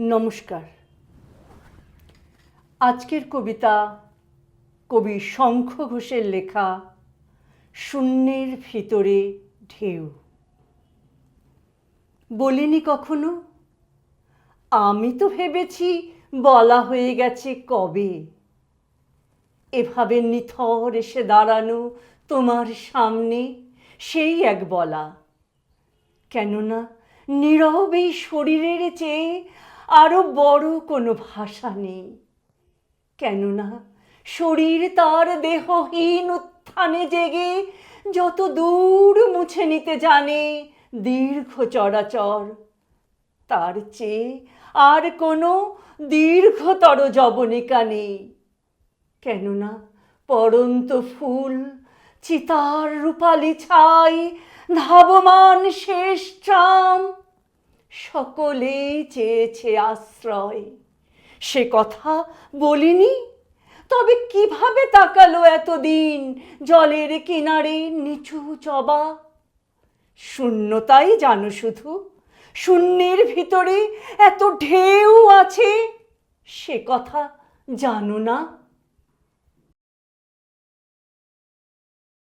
নমস্কার। আজকের কবিতা কবি শঙ্খ ঘোষের লেখা, শূন্যের ভিতরে ঢেউ। বলিনি কখনো? আমি তো ভেবেছি বলা হয়ে গেছে কবে। এভাবে নিথর এসে দাঁড়ানো তোমার সামনে, সেই এক বলা। কেননা নীরব এই শরীরের চেয়ে আরও বড় কোনো ভাষা নেই। কেননা শরীর তার দেহহীন উত্থানে জেগে যত দূর মুছে নিতে জানে দীর্ঘ চরাচর, তার চেয়ে আর কোনো দীর্ঘতর জবনিকা নেই। কেননা পরন্ত ফুল চিতার রূপালি ছাই ধাবমান শেষ ট্রাম সকলেই চেয়েছে আশ্রয়। সে কথা বলিনি, তবে কীভাবে তাকালো এতদিন জলের কিনারে নিচু চবা? শূন্যতাই জানো শুধু, শূন্যের ভিতরে এত ঢেউ আছে, সে কথা জানো না।